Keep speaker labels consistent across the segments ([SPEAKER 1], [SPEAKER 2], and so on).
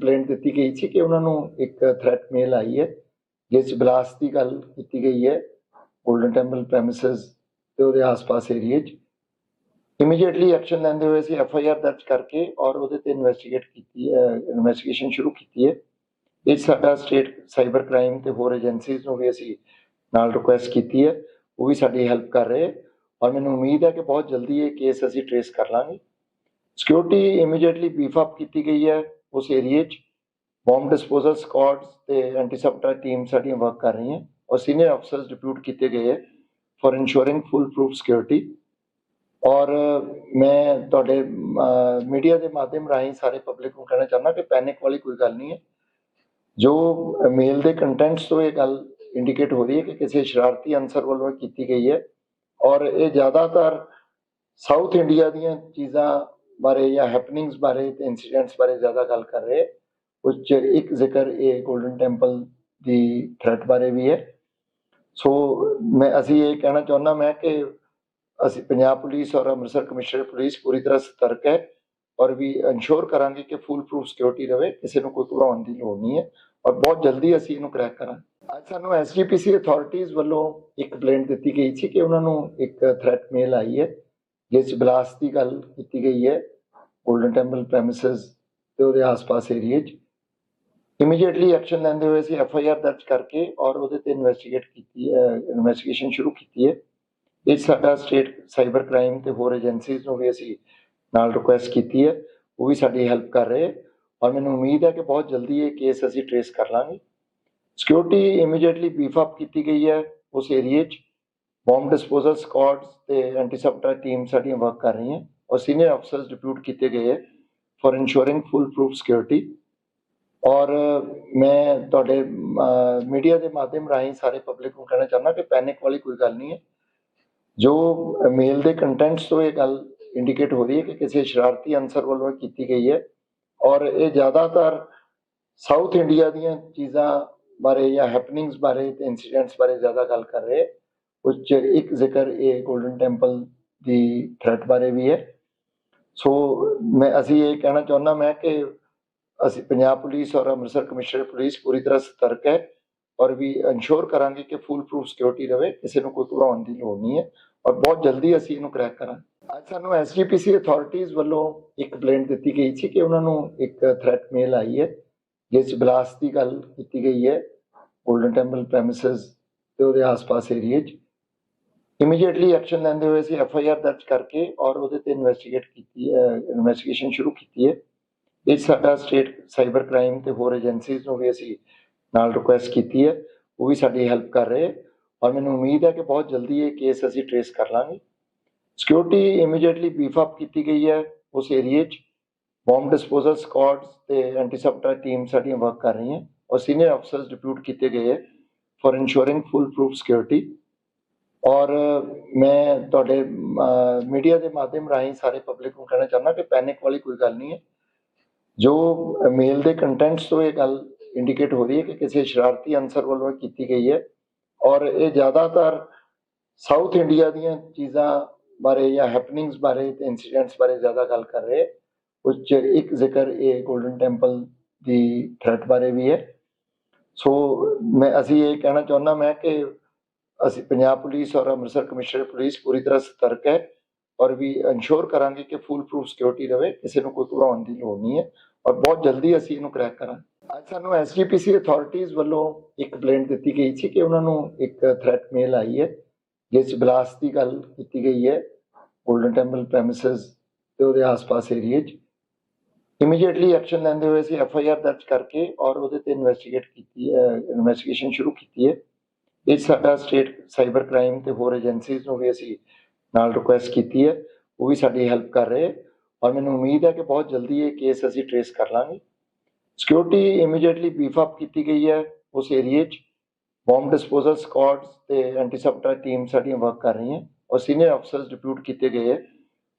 [SPEAKER 1] Complaint ਦਿੱਤੀ ਗਈ ਸੀ ਕਿ ਉਹਨਾਂ ਨੂੰ ਇੱਕ ਥ੍ਰੈਟ ਮੇਲ ਆਈ ਹੈ, ਜਿਸ 'ਚ ਬਲਾਸਟ ਦੀ ਗੱਲ ਕੀਤੀ ਗਈ ਹੈ ਗੋਲਡਨ ਟੈਂਪਲ ਪ੍ਰੈਮਿਸਸ ਤੇ ਉਹਦੇ ਆਸ-ਪਾਸ ਏਰੀਏ 'ਚ। ਇਮੀਡੀਏਟਲੀ ਐਕਸ਼ਨ ਲੈਂਦੇ ਹੋਏ ਅਸੀਂ ਐਫ ਆਈ ਆਰ ਦਰਜ ਕਰਕੇ ਔਰ ਉਹਦੇ ਤੇ ਇਨਵੈਸਟੀਗੇਟ ਕੀਤੀ ਹੈ ਇਨਵੈਸਟੀਗੇਸ਼ਨ ਸ਼ੁਰੂ ਕੀਤੀ ਹੈ। ਇਹ 'ਚ ਸਾਡਾ ਸਟੇਟ ਸਾਈਬਰ ਕ੍ਰਾਈਮ ਤੇ ਹੋਰ ਏਜੰਸੀਜ਼ ਨੂੰ ਵੀ ਅਸੀਂ ਨਾਲ ਰਿਕੁਐਸਟ ਕੀਤੀ ਹੈ, ਉਹ ਵੀ ਸਾਡੀ ਹੈਲਪ ਕਰ ਰਹੇ ਔਰ ਮੈਨੂੰ ਉਮੀਦ ਹੈ ਕਿ ਬਹੁਤ ਜਲਦੀ ਇਹ ਕੇਸ ਅਸੀਂ ਟ੍ਰੇਸ ਕਰ ਲਾਂਗੇ। ਸਿਕਿਉਰਿਟੀ ਇਮੀਡੀਏਟਲੀ ਬੀਫ ਅਪ ਕੀਤੀ ਗਈ ਹੈ। ਉਸ ਏਰੀਏ 'ਚ ਬੰਬ ਡਿਸਪੋਜ਼ਲ ਸਕੁਆਡਸ ਤੇ ਐਂਟੀ ਟੀਮ ਸਾਡੀਆਂ ਵਰਕ ਕਰ ਰਹੀਆਂ। ਔਰ ਸੀਨੀਅਰ ਅਫਸਰਸ ਡਿਪਿਊਟ ਕੀਤੇ ਗਏ ਹੈ for ensuring foolproof security ਔਰ ਮੈਂ ਤੁਹਾਡੇ ਮੀਡੀਆ ਦੇ ਮਾਧਿਅਮ ਰਾਹੀਂ ਸਾਰੇ ਪਬਲਿਕ ਨੂੰ ਕਹਿਣਾ ਚਾਹੁੰਦਾ ਕਿ ਪੈਨਿਕ ਵਾਲੀ ਕੋਈ ਗੱਲ ਨਹੀਂ ਹੈ। ਜੋ ਮੇਲ ਦੇ ਕੰਟੈਂਟਸ ਤੋਂ ਇਹ ਗੱਲ ਇੰਡੀਕੇਟ ਹੋ ਰਹੀ ਹੈ ਕਿ ਕਿਸੇ ਸ਼ਰਾਰਤੀ ਅਨਸਰ ਵੱਲੋਂ ਇਹ ਕੀਤੀ ਗਈ ਹੈ। ਔਰ ਇਹ ਜ਼ਿਆਦਾਤਰ ਸਾਊਥ ਇੰਡੀਆ ਦੀਆਂ ਚੀਜ਼ਾਂ ਬਾਰੇ ਜਾਂ ਹੈਪਨਿੰਗਸ ਬਾਰੇ ਤੇ ਇਨਸੀਡੈਂਟਸ ਬਾਰੇ ਜ਼ਿਆਦਾ ਗੱਲ ਕਰ ਰਹੇ। ਉਸ 'ਚ ਇੱਕ ਜ਼ਿਕਰ ਇਹ 골ਡਨ ਟੈਂਪਲ ਦੀ ਥ੍ਰੈਟ ਬਾਰੇ ਵੀ ਹੈ। ਸੋ ਮੈਂ, ਅਸੀਂ ਇਹ ਕਹਿਣਾ ਚਾਹੁੰਦਾ ਮੈਂ ਕਿ ਅਸੀਂ ਪੰਜਾਬ ਪੁਲਿਸ ਔਰ ਅੰਮ੍ਰਿਤਸਰ ਕਮਿਸ਼ਨਰ ਪੁਲਿਸ ਪੂਰੀ ਤਰ੍ਹਾਂ ਸਤਰਕ ਹੈ ਔਰ ਵੀ ਇਨਸ਼ੋਰ ਕਰਾਂਗੇ ਕਿ ਫੁੱਲ ਪ੍ਰੂਫ ਸਿਕਿਉਰਿਟੀ ਰਵੇ, ਕਿਸੇ ਨੂੰ ਕੋਈ ਘਬਰਾਉਣ ਦੀ ਲੋੜ ਨਹੀਂ ਹੈ ਔਰ ਬਹੁਤ ਜਲਦੀ ਅਸੀਂ ਇਹਨੂੰ ਕਰੈਕ ਕਰਾਂਗੇ। ਅੱਜ ਸਾਨੂੰ ਐਸਜੀਪੀਸੀ ਅਥਾਰਟੀਜ਼ ਵੱਲੋਂ ਇੱਕ ਕੰਪਲੇਂਟ ਦਿੱਤੀ ਗਈ ਸੀ ਕਿ ਉਹਨਾਂ ਨੂੰ ਇੱਕ ਥ੍ਰੈਟ ਮੇਲ ਆਈ ਹੈ, ਜਿਸ 'ਚ ਬਲਾਸਟ ਦੀ ਗੱਲ ਕੀਤੀ ਗਈ ਹੈ। ਗੋਲਡਨ ਟੈਂਪਲ ਪ੍ਰੈਮਿਸਸ ਤੇ ਉਹਦੇ ਆਸ-ਪਾਸ ਏਰੀਏ 'ਚ। ਇਮੀਡੀਏਟਲੀ ਐਕਸ਼ਨ ਲੈਂਦੇ ਹੋਏ ਅਸੀਂ ਐਫ ਆਈ ਆਰ ਦਰਜ ਕਰਕੇ ਔਰ ਉਹਦੇ ਤੇ ਇਨਵੈਸਟੀਗੇਟ ਕੀਤੀ ਹੈ ਇਨਵੈਸਟੀਗੇਸ਼ਨ ਸ਼ੁਰੂ ਕੀਤੀ ਹੈ। ਇਹ 'ਚ ਸਾਡਾ ਸਟੇਟ ਸਾਈਬਰ ਕ੍ਰਾਈਮ ਤੇ ਹੋਰ ਏਜੰਸੀਜ਼ ਨੂੰ ਵੀ ਅਸੀਂ ਨਾਲ ਰਿਕੁਐਸਟ ਕੀਤੀ ਹੈ। ਉਹ ਵੀ ਸਾਡੀ ਹੈਲਪ ਕਰ ਰਹੇ ਔਰ ਮੈਨੂੰ ਉਮੀਦ ਹੈ ਕਿ ਬਹੁਤ ਜਲਦੀ ਇਹ ਕੇਸ ਅਸੀਂ ਟ੍ਰੇਸ ਕਰ ਲਾਂਗੇ। ਸਿਕਿਉਰਿਟੀ ਇਮੀਡੀਏਟਲੀ ਬੀਫ ਅਪ ਕੀਤੀ ਗਈ ਹੈ ਉਸ ਏਰੀਏ 'ਚ। ਬੰਬ ਡਿਸਪੋਜ਼ਲ ਸਕੁਆਡਸ ਤੇ ਐਂਟੀ ਸਬਟਰਾ ਟੀਮ ਸਾਡੀਆਂ ਵਰਕ ਕਰ ਰਹੀਆਂ। ਔਰ ਸੀਨੀਅਰ ਅਫਸਰਸ ਡਿਪਿਊਟ ਕੀਤੇ ਗਏ ਹੈ for ensuring foolproof security ਔਰ ਮੈਂ ਤੁਹਾਡੇ ਮੀਡੀਆ ਦੇ ਮਾਧਿਅਮ ਰਾਹੀਂ ਸਾਰੇ ਪਬਲਿਕ ਨੂੰ ਕਹਿਣਾ ਚਾਹੁੰਦਾ ਕਿ ਪੈਨਿਕ ਵਾਲੀ ਕੋਈ ਗੱਲ ਨਹੀਂ ਹੈ ਜੋ ਮੇਲ ਦੇ ਕੰਟੈਂਟਸ ਤੋਂ ਇਹ ਗੱਲ ਇੰਡੀਕੇਟ ਹੋ ਰਹੀ ਹੈ ਕਿ ਕਿਸੇ ਸ਼ਰਾਰਤੀ ਅਨਸਰ ਵੱਲੋਂ ਇਹ ਕੀਤੀ ਗਈ ਹੈ ਔਰ ਇਹ ਜ਼ਿਆਦਾਤਰ ਸਾਊਥ ਇੰਡੀਆ ਦੀਆਂ ਚੀਜ਼ਾਂ ਬਾਰੇ ਜਾਂ ਹੈਪਨਿੰਗਸ ਬਾਰੇ ਤੇ ਇਨਸੀਡੈਂਟਸ ਬਾਰੇ ਜ਼ਿਆਦਾ ਗੱਲ ਕਰ ਰਹੇ ਉਸ 'ਚ ਇੱਕ ਜ਼ਿਕਰ ਇਹ 골ਡਨ ਟੈਂਪਲ ਦੀ ਥ੍ਰੈਟ ਬਾਰੇ ਵੀ ਹੈ ਸੋ ਮੈਂ ਅਸੀਂ ਇਹ ਕਹਿਣਾ ਚਾਹੁੰਦਾ ਮੈਂ ਕਿ ਅਸੀਂ ਪੰਜਾਬ ਪੁਲਿਸ ਔਰ ਅੰਮ੍ਰਿਤਸਰ ਕਮਿਸ਼ਨਰ ਪੁਲਿਸ ਪੂਰੀ ਤਰ੍ਹਾਂ ਸਤਰਕ ਹੈ ਔਰ ਵੀ ਇਨਸ਼ੋਰ ਕਰਾਂਗੇ ਕਿ ਫੁੱਲ ਪ੍ਰੂਫ ਸਿਕਿਉਰਿਟੀ ਰਵੇ, ਕਿਸੇ ਨੂੰ ਕੋਈ ਘਬਰਾਉਣ ਦੀ ਲੋੜ ਨਹੀਂ ਹੈ ਔਰ ਬਹੁਤ ਜਲਦੀ ਅਸੀਂ ਇਹਨੂੰ ਕਰੈਕ ਕਰਾਂਗੇ। ਅੱਜ ਸਾਨੂੰ ਐਸਜੀਪੀਸੀ ਅਥਾਰਟੀਜ਼ ਵੱਲੋਂ ਇੱਕ ਕੰਪਲੇਂਟ ਦਿੱਤੀ ਗਈ ਸੀ ਕਿ ਉਹਨਾਂ ਨੂੰ ਇੱਕ ਥ੍ਰੈਟ ਮੇਲ ਆਈ ਹੈ, ਜਿਸ 'ਚ ਬਲਾਸਟ ਦੀ ਗੱਲ ਕੀਤੀ ਗਈ ਹੈ ਗੋਲਡਨ ਟੈਂਪਲ ਪ੍ਰੈਮਿਸਸ ਤੇ ਉਹਦੇ ਆਸ-ਪਾਸ ਏਰੀਏ 'ਚ। ਇਮੀਡੀਏਟਲੀ ਐਕਸ਼ਨ ਲੈਂਦੇ ਹੋਏ ਅਸੀਂ ਐਫ ਆਈ ਆਰ ਦਰਜ ਕਰਕੇ ਔਰ ਉਹਦੇ ਤੇ ਇਨਵੈਸਟੀਗੇਟ ਕੀਤੀ ਹੈ ਇਨਵੈਸਟੀਗੇਸ਼ਨ ਸ਼ੁਰੂ ਕੀਤੀ ਹੈ। ਇਹ 'ਚ ਸਾਡਾ ਸਟੇਟ ਸਾਈਬਰ ਕ੍ਰਾਈਮ ਤੇ ਹੋਰ ਏਜੰਸੀਜ਼ ਨੂੰ ਵੀ ਅਸੀਂ ਨਾਲ ਰਿਕੁਐਸਟ ਕੀਤੀ ਹੈ, ਉਹ ਵੀ ਸਾਡੀ ਹੈਲਪ ਕਰ ਰਹੇ ਔਰ ਮੈਨੂੰ ਉਮੀਦ ਹੈ ਕਿ ਬਹੁਤ ਜਲਦੀ ਇਹ ਕੇਸ ਅਸੀਂ ਟ੍ਰੇਸ ਕਰ ਲਾਂਗੇ। ਸਿਕਿਉਰਿਟੀ ਇਮੀਡੀਏਟਲੀ ਬੀਫ ਅਪ ਕੀਤੀ ਗਈ ਹੈ ਉਸ ਏਰੀਏ 'ਚ। ਬੰਬ ਡਿਸਪੋਜ਼ਲ ਸਕੁਆਡਸ ਤੇ ਐਂਟੀ ਟੀਮ ਸਾਡੀਆਂ ਵਰਕ ਕਰ ਰਹੀਆਂ। ਔਰ ਸੀਨੀਅਰ ਅਫਸਰਸ ਡਿਪਿਊਟ ਕੀਤੇ ਗਏ ਹੈ for ensuring foolproof security ਔਰ ਮੈਂ ਤੁਹਾਡੇ ਮੀਡੀਆ ਦੇ ਮਾਧਿਅਮ ਰਾਹੀਂ ਸਾਰੇ ਪਬਲਿਕ ਨੂੰ ਕਹਿਣਾ ਚਾਹੁੰਦਾ ਕਿ ਪੈਨਿਕ ਵਾਲੀ ਕੋਈ ਗੱਲ ਨਹੀਂ ਹੈ। ਜੋ ਮੇਲ ਦੇ ਕੰਟੈਂਟਸ ਤੋਂ ਇਹ ਗੱਲ ਇੰਡੀਕੇਟ ਹੋ ਰਹੀ ਹੈ ਕਿ ਕਿਸੇ ਸ਼ਰਾਰਤੀ ਅਨਸਰ ਵੱਲੋਂ ਇਹ ਕੀਤੀ ਗਈ ਹੈ ਔਰ ਇਹ ਜ਼ਿਆਦਾਤਰ ਸਾਊਥ ਇੰਡੀਆ ਦੀਆਂ ਚੀਜ਼ਾਂ ਬਾਰੇ ਜਾਂ ਹੈਪਨਿੰਗਸ ਬਾਰੇ ਤੇ ਇਨਸੀਡੈਂਟਸ ਬਾਰੇ ਜ਼ਿਆਦਾ ਗੱਲ ਕਰ ਰਹੇ ਉਸ 'ਚ ਇੱਕ ਜ਼ਿਕਰ ਇਹ 골ਡਨ ਟੈਂਪਲ ਦੀ ਥ੍ਰੈਟ ਬਾਰੇ ਵੀ ਹੈ। ਸੋ ਮੈਂ, ਅਸੀਂ ਇਹ ਕਹਿਣਾ ਚਾਹੁੰਦਾ ਮੈਂ ਕਿ ਅਸੀਂ ਪੰਜਾਬ ਪੁਲਿਸ ਔਰ ਅੰਮ੍ਰਿਤਸਰ ਕਮਿਸ਼ਨਰ ਪੁਲਿਸ ਪੂਰੀ ਤਰ੍ਹਾਂ ਸਤਰਕ ਹੈ ਔਰ ਵੀ ਇਨਸ਼ੋਰ ਕਰਾਂਗੇ ਕਿ ਫੁੱਲ ਪ੍ਰੂਫ ਸਿਕਿਉਰਿਟੀ ਰਵੇ, ਕਿਸੇ ਨੂੰ ਕੋਈ ਘਬਰਾਉਣ ਦੀ ਲੋੜ ਨਹੀਂ ਹੈ ਔਰ ਬਹੁਤ ਜਲਦੀ ਅਸੀਂ ਇਹਨੂੰ ਕਰੈਕ ਕਰਾਂਗੇ। ਅੱਜ ਸਾਨੂੰ ਐਸਜੀਪੀਸੀ ਅਥਾਰਟੀਜ਼ ਵੱਲੋਂ ਇੱਕ ਕੰਪਲੇਂਟ ਦਿੱਤੀ ਗਈ ਸੀ ਕਿ ਉਹਨਾਂ ਨੂੰ ਇੱਕ ਥ੍ਰੈਟ ਮੇਲ ਆਈ ਹੈ, ਜਿਸ 'ਚ ਬਲਾਸਟ ਦੀ ਗੱਲ ਕੀਤੀ ਗਈ ਹੈ ਗੋਲਡਨ ਟੈਂਪਲ ਪ੍ਰੈਮਿਸਸ ਤੇ ਉਹਦੇ ਆਸ-ਪਾਸ ਏਰੀਏ 'ਚ। ਇਮੀਡੀਏਟਲੀ ਐਕਸ਼ਨ ਲੈਂਦੇ ਹੋਏ ਅਸੀਂ ਐਫ ਆਈ ਆਰ ਦਰਜ ਕਰਕੇ ਔਰ ਉਹਦੇ ਤੇ ਇਨਵੈਸਟੀਗੇਟ ਕੀਤੀ ਹੈ ਇਨਵੈਸਟੀਗੇਸ਼ਨ ਸ਼ੁਰੂ ਕੀਤੀ ਹੈ। ਇਹ 'ਚ ਸਾਡਾ ਸਟੇਟ ਸਾਈਬਰ ਕ੍ਰਾਈਮ ਤੇ ਹੋਰ ਏਜੰਸੀਜ਼ ਨੂੰ ਵੀ ਅਸੀਂ ਨਾਲ ਰਿਕੁਐਸਟ ਕੀਤੀ ਹੈ, ਉਹ ਵੀ ਸਾਡੀ ਹੈਲਪ ਕਰ ਰਹੇ ਔਰ ਮੈਨੂੰ ਉਮੀਦ ਹੈ ਕਿ ਬਹੁਤ ਜਲਦੀ ਇਹ ਕੇਸ ਅਸੀਂ ਟ੍ਰੇਸ ਕਰ ਲਾਂਗੇ। ਸਿਕਿਉਰਿਟੀ ਇਮੀਡੀਏਟਲੀ ਬੀਫ ਅਪ ਕੀਤੀ ਗਈ ਹੈ ਉਸ ਏਰੀਏ 'ਚ। ਬੰਬ ਡਿਸਪੋਜ਼ਲ ਸਕੁਆਡਸ ਤੇ ਐਂਟੀ ਟੀਮ ਸਾਡੀਆਂ ਵਰਕ ਕਰ ਰਹੀਆਂ ਔਰ ਸੀਨੀਅਰ ਅਫਸਰਸ ਡਿਪਿਊਟ ਕੀਤੇ ਗਏ ਹੈ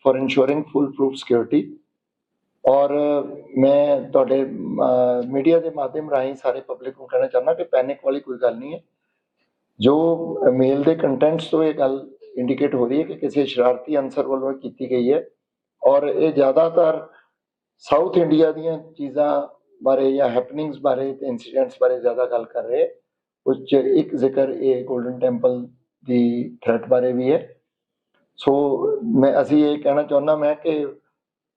[SPEAKER 1] for ensuring foolproof security ਔਰ ਮੈਂ ਤੁਹਾਡੇ ਮੀਡੀਆ ਦੇ ਮਾਧਿਅਮ ਰਾਹੀਂ ਸਾਰੇ ਪਬਲਿਕ ਨੂੰ ਕਹਿਣਾ ਚਾਹੁੰਦਾ ਕਿ ਪੈਨਿਕ ਵਾਲੀ ਕੋਈ ਗੱਲ ਨਹੀਂ ਹੈ। ਜੋ ਮੇਲ ਦੇ ਕੰਟੈਂਟਸ ਤੋਂ ਇਹ ਗੱਲ ਇੰਡੀਕੇਟ ਹੋ ਰਹੀ ਹੈ ਕਿ ਕਿਸੇ ਸ਼ਰਾਰਤੀ ਅਨਸਰ ਵੱਲੋਂ ਇਹ ਕੀਤੀ ਗਈ ਹੈ ਔਰ ਇਹ ਜ਼ਿਆਦਾਤਰ ਸਾਊਥ ਇੰਡੀਆ ਦੀਆਂ ਚੀਜ਼ਾਂ ਬਾਰੇ ਜਾਂ ਹੈਪਨਿੰਗਸ ਬਾਰੇ ਤੇ ਇਨਸੀਡੈਂਟਸ ਬਾਰੇ ਜ਼ਿਆਦਾ ਗੱਲ ਕਰ ਰਹੇ ਉਸ 'ਚ ਇੱਕ ਜ਼ਿਕਰ ਇਹ 골ਡਨ ਟੈਂਪਲ ਦੀ ਥ੍ਰੈਟ ਬਾਰੇ ਵੀ ਹੈ। ਸੋ ਮੈਂ, ਅਸੀਂ ਇਹ ਕਹਿਣਾ ਚਾਹੁੰਦਾ ਮੈਂ ਕਿ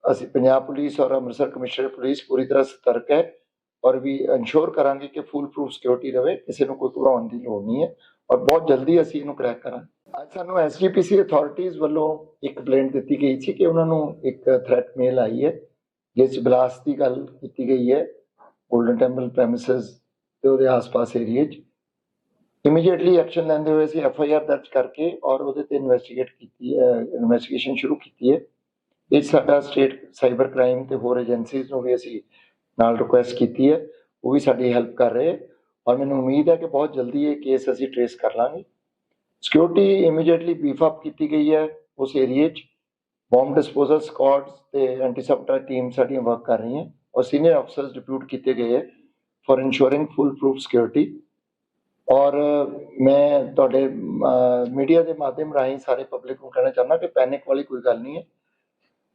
[SPEAKER 1] ਅਸੀਂ ਪੰਜਾਬ ਪੁਲਿਸ ਔਰ ਅੰਮ੍ਰਿਤਸਰ ਕਮਿਸ਼ਨਰ ਪੁਲਿਸ ਪੂਰੀ ਤਰ੍ਹਾਂ ਸਤਰਕ ਹੈ ਔਰ ਵੀ ਇਨਸ਼ੋਰ ਕਰਾਂਗੇ ਕਿ ਫੁੱਲ ਪ੍ਰੂਫ ਸਿਕਿਉਰਿਟੀ ਰਵੇ, ਕਿਸੇ ਨੂੰ ਕੋਈ ਘਬਰਾਉਣ ਦੀ ਲੋੜ ਨਹੀਂ ਹੈ। ਔਰ ਬਹੁਤ ਜਲਦੀ ਅਸੀਂ ਇਹਨੂੰ ਕਰੈਕ ਕਰਾਂਗੇ। ਅੱਜ ਸਾਨੂੰ ਐਸਜੀਪੀਸੀ ਅਥਾਰਟੀਜ਼ ਵੱਲੋਂ ਇੱਕ ਕੰਪਲੇਂਟ ਦਿੱਤੀ ਗਈ ਸੀ ਕਿ ਉਹਨਾਂ ਨੂੰ ਇੱਕ ਥ੍ਰੈਟ ਮੇਲ ਆਈ ਹੈ, ਜਿਸ 'ਚ ਬਲਾਸਟ ਦੀ ਗੱਲ ਕੀਤੀ ਗਈ ਹੈ ਗੋਲਡਨ ਟੈਂਪਲ ਪ੍ਰੈਮਿਸਸ ਤੇ ਉਹਦੇ ਆਸ-ਪਾਸ ਏਰੀਏ 'ਚ। ਇਮੀਡੀਏਟਲੀ ਐਕਸ਼ਨ ਲੈਂਦੇ ਹੋਏ ਅਸੀਂ ਐਫ ਆਈ ਆਰ ਦਰਜ ਕਰਕੇ ਔਰ ਉਹਦੇ ਤੇ ਇਨਵੈਸਟੀਗੇਟ ਕੀਤੀ ਹੈ ਇਨਵੈਸਟੀਗੇਸ਼ਨ ਸ਼ੁਰੂ ਕੀਤੀ ਹੈ। ਇਹ 'ਚ ਸਾਡਾ ਸਟੇਟ ਸਾਈਬਰ ਕ੍ਰਾਈਮ ਤੇ ਹੋਰ ਏਜੰਸੀਜ਼ ਨੂੰ ਵੀ ਅਸੀਂ ਨਾਲ ਰਿਕੁਐਸਟ ਕੀਤੀ ਹੈ, ਉਹ ਵੀ ਸਾਡੀ ਹੈਲਪ ਕਰ ਰਹੇ ਔਰ ਮੈਨੂੰ ਉਮੀਦ ਹੈ ਕਿ ਬਹੁਤ ਜਲਦੀ ਇਹ ਕੇਸ ਅਸੀਂ ਟ੍ਰੇਸ ਕਰ ਲਾਂਗੇ। ਸਿਕਿਉਰਿਟੀ ਇਮੀਡੀਏਟਲੀ ਬੀਫ ਅਪ ਕੀਤੀ ਗਈ ਹੈ ਉਸ ਏਰੀਏ 'ਚ। ਬੰਬ ਡਿਸਪੋਜ਼ਲ ਸਕੁਆਡਸ ਤੇ ਐਂਟੀ ਟੀਮ ਸਾਡੀਆਂ ਵਰਕ ਕਰ ਰਹੀਆਂ ਔਰ ਸੀਨੀਅਰ ਅਫਸਰਸ ਡਿਪਿਊਟ ਕੀਤੇ ਗਏ ਹੈ for ensuring foolproof security ਔਰ ਮੈਂ ਤੁਹਾਡੇ ਮੀਡੀਆ ਦੇ ਮਾਧਿਅਮ ਰਾਹੀਂ ਸਾਰੇ ਪਬਲਿਕ ਨੂੰ ਕਹਿਣਾ ਚਾਹੁੰਦਾ ਕਿ ਪੈਨਿਕ ਵਾਲੀ ਕੋਈ ਗੱਲ ਨਹੀਂ ਹੈ।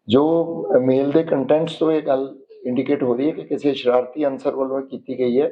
[SPEAKER 1] ਜੋ ਮੇਲ ਦੇ ਕੰਟੈਂਟਸ ਤੋਂ ਇਹ ਗੱਲ ਇੰਡੀਕੇਟ ਹੋ ਰਹੀ ਹੈ ਕਿ ਕਿਸੇ ਸ਼ਰਾਰਤੀ ਅਨਸਰ ਵੱਲੋਂ ਕੀਤੀ ਗਈ ਹੈ।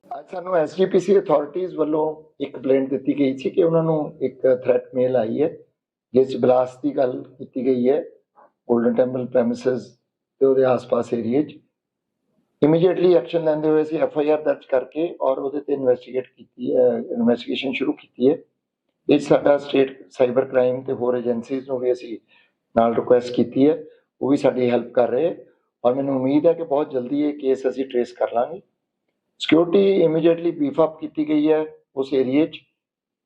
[SPEAKER 1] ਅੱਜ ਸਾਨੂੰ ਐਸਜੀਪੀਸੀ ਅਥਾਰਟੀਜ਼ ਵੱਲੋਂ ਇੱਕ ਕੰਪਲੇਂਟ ਦਿੱਤੀ ਗਈ ਸੀ ਕਿ ਉਹਨਾਂ ਨੂੰ ਇੱਕ ਥ੍ਰੈਟ ਮੇਲ ਆਈ ਹੈ, ਜਿਸ 'ਚ ਬਲਾਸਟ ਦੀ ਗੱਲ ਕੀਤੀ ਗਈ ਹੈ ਗੋਲਡਨ ਟੈਂਪਲ ਪ੍ਰੈਮਿਸਸ ਤੇ ਉਹਦੇ ਆਸ-ਪਾਸ ਏਰੀਏ 'ਚ। ਇਮੀਡੀਏਟਲੀ ਐਕਸ਼ਨ ਲੈਂਦੇ ਹੋਏ ਅਸੀਂ ਐਫ ਆਈ ਆਰ ਦਰਜ ਕਰਕੇ ਔਰ ਉਹਦੇ ਤੇ ਇਨਵੈਸਟੀਗੇਟ ਕੀਤੀ ਹੈ ਇਨਵੈਸਟੀਗੇਸ਼ਨ ਸ਼ੁਰੂ ਕੀਤੀ ਹੈ। ਇਹ 'ਚ ਸਾਡਾ ਸਟੇਟ ਸਾਈਬਰ ਕ੍ਰਾਈਮ ਤੇ ਹੋਰ ਏਜੰਸੀਜ਼ ਨੂੰ ਵੀ ਅਸੀਂ ਨਾਲ ਰਿਕੁਐਸਟ ਕੀਤੀ ਹੈ, ਉਹ ਵੀ ਸਾਡੀ ਹੈਲਪ ਕਰ ਰਹੇ ਔਰ ਮੈਨੂੰ ਉਮੀਦ ਹੈ ਕਿ ਬਹੁਤ ਜਲਦੀ ਇਹ ਕੇਸ ਅਸੀਂ ਟ੍ਰੇਸ ਕਰ ਲਾਂਗੇ। ਸਿਕਿਉਰਿਟੀ ਇਮੀਡੀਏਟਲੀ ਬੀਫ ਅਪ ਕੀਤੀ ਗਈ ਹੈ ਉਸ ਏਰੀਏ 'ਚ।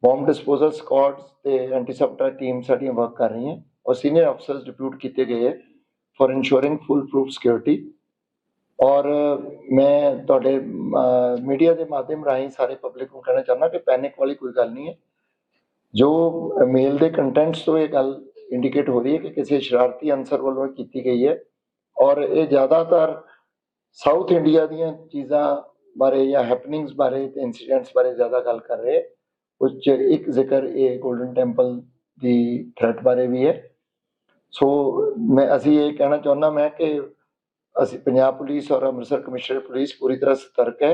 [SPEAKER 1] ਬੰਬ ਡਿਸਪੋਜ਼ਲ ਸਕੁਆਡਸ ਤੇ ਐਂਟੀ ਟੀਮ ਸਾਡੀਆਂ ਵਰਕ ਕਰ ਰਹੀਆਂ ਔਰ ਸੀਨੀਅਰ ਅਫਸਰਸ ਡਿਪਿਊਟ ਕੀਤੇ ਗਏ ਹੈ for ensuring foolproof security ਔਰ ਮੈਂ ਤੁਹਾਡੇ ਮੀਡੀਆ ਦੇ ਮਾਧਿਅਮ ਰਾਹੀਂ ਸਾਰੇ ਪਬਲਿਕ ਨੂੰ ਕਹਿਣਾ ਚਾਹੁੰਦਾ ਕਿ ਪੈਨਿਕ ਵਾਲੀ ਕੋਈ ਗੱਲ ਨਹੀਂ ਹੈ। ਜੋ ਮੇਲ ਦੇ ਕੰਟੈਂਟਸ ਤੋਂ ਇਹ ਗੱਲ ਇੰਡੀਕੇਟ ਹੋ ਰਹੀ ਹੈ ਕਿ ਕਿਸੇ ਸ਼ਰਾਰਤੀ ਅਨਸਰ ਵੱਲੋਂ ਕੀਤੀ ਗਈ ਹੈ। ਔਰ ਇਹ ਜ਼ਿਆਦਾਤਰ ਸਾਊਥ ਇੰਡੀਆ ਦੀਆਂ ਚੀਜ਼ਾਂ ਬਾਰੇ ਜਾਂ ਹੈਪਨਿੰਗਸ ਬਾਰੇ ਤੇ ਇਨਸੀਡੈਂਟਸ ਬਾਰੇ ਜ਼ਿਆਦਾ ਗੱਲ ਕਰ ਰਹੇ। ਉਸ 'ਚ ਇੱਕ ਜ਼ਿਕਰ ਇਹ 골ਡਨ ਟੈਂਪਲ ਦੀ ਥ੍ਰੈਟ ਬਾਰੇ ਵੀ ਹੈ। ਸੋ ਮੈਂ, ਅਸੀਂ ਇਹ ਕਹਿਣਾ ਚਾਹੁੰਦਾ ਮੈਂ ਕਿ ਅਸੀਂ ਪੰਜਾਬ ਪੁਲਿਸ ਔਰ ਅੰਮ੍ਰਿਤਸਰ ਕਮਿਸ਼ਨਰ ਪੁਲਿਸ ਪੂਰੀ ਤਰ੍ਹਾਂ ਸਤਰਕ ਹੈ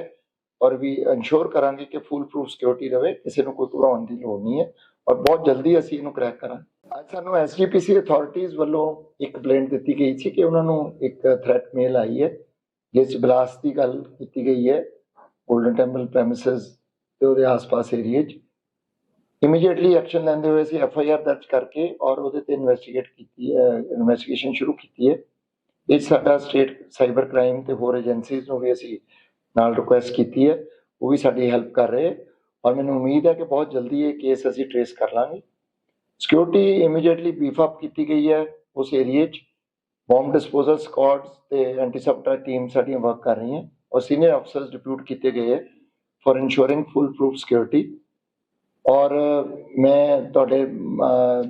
[SPEAKER 1] ਔਰ ਵੀ ਇਨਸ਼ੋਰ ਕਰਾਂਗੇ ਕਿ ਫੁੱਲ ਪ੍ਰੂਫ ਸਿਕਿਉਰਿਟੀ ਰਵੇ, ਕਿਸੇ ਨੂੰ ਕੋਈ ਘਬਰਾਉਣ ਦੀ ਲੋੜ ਨਹੀਂ ਹੈ ਔਰ ਬਹੁਤ ਜਲਦੀ ਅਸੀਂ ਇਹਨੂੰ ਕਰੈਕ ਕਰਾਂਗੇ। ਅੱਜ ਸਾਨੂੰ ਐਸਜੀਪੀਸੀ ਅਥਾਰਟੀਜ਼ ਵੱਲੋਂ ਇੱਕ ਕੰਪਲੇਂਟ ਦਿੱਤੀ ਗਈ ਸੀ ਕਿ ਉਹਨਾਂ ਨੂੰ ਇੱਕ ਥ੍ਰੈਟ ਮੇਲ ਆਈ ਹੈ। ਜਿਸ 'ਚ ਬਲਾਸਟ ਦੀ ਗੱਲ ਕੀਤੀ ਗਈ ਹੈ ਗੋਲਡਨ ਟੈਂਪਲ ਪ੍ਰੈਮਿਸਸ ਤੇ ਉਹਦੇ ਆਸ-ਪਾਸ ਏਰੀਏ 'ਚ। ਇਮੀਡੀਏਟਲੀ ਐਕਸ਼ਨ ਲੈਂਦੇ ਹੋਏ ਅਸੀਂ ਐਫ ਆਈ ਆਰ ਦਰਜ ਕਰਕੇ ਔਰ ਉਹਦੇ ਤੇ ਇਨਵੈਸਟੀਗੇਟ ਕੀਤੀ ਹੈ ਇਨਵੈਸਟੀਗੇਸ਼ਨ ਸ਼ੁਰੂ ਕੀਤੀ ਹੈ। ਇਹ 'ਚ ਸਾਡਾ ਸਟੇਟ ਸਾਈਬਰ ਕ੍ਰਾਈਮ ਤੇ ਹੋਰ ਏਜੰਸੀਜ਼ ਨੂੰ ਵੀ ਅਸੀਂ ਨਾਲ ਰਿਕੁਐਸਟ ਕੀਤੀ ਹੈ। ਉਹ ਵੀ ਸਾਡੀ ਹੈਲਪ ਕਰ ਰਹੇ ਔਰ ਮੈਨੂੰ ਉਮੀਦ ਹੈ ਕਿ ਬਹੁਤ ਜਲਦੀ ਇਹ ਕੇਸ ਅਸੀਂ ਟ੍ਰੇਸ ਕਰ ਲਾਂਗੇ। ਸਿਕਿਉਰਿਟੀ ਇਮੀਡੀਏਟਲੀ ਬੀਫ ਅਪ ਕੀਤੀ ਗਈ ਹੈ ਉਸ ਏਰੀਏ 'ਚ। ਬੰਬ ਡਿਸਪੋਜ਼ਲ ਸਕੁਆਡਸ ਤੇ ਐਂਟੀ ਟੀਮ ਸਾਡੀਆਂ ਵਰਕ ਕਰ ਰਹੀਆਂ। ਔਰ ਸੀਨੀਅਰ ਅਫਸਰਸ ਡਿਪਿਊਟ ਕੀਤੇ ਗਏ ਹੈ for ensuring foolproof security ਔਰ ਮੈਂ ਤੁਹਾਡੇ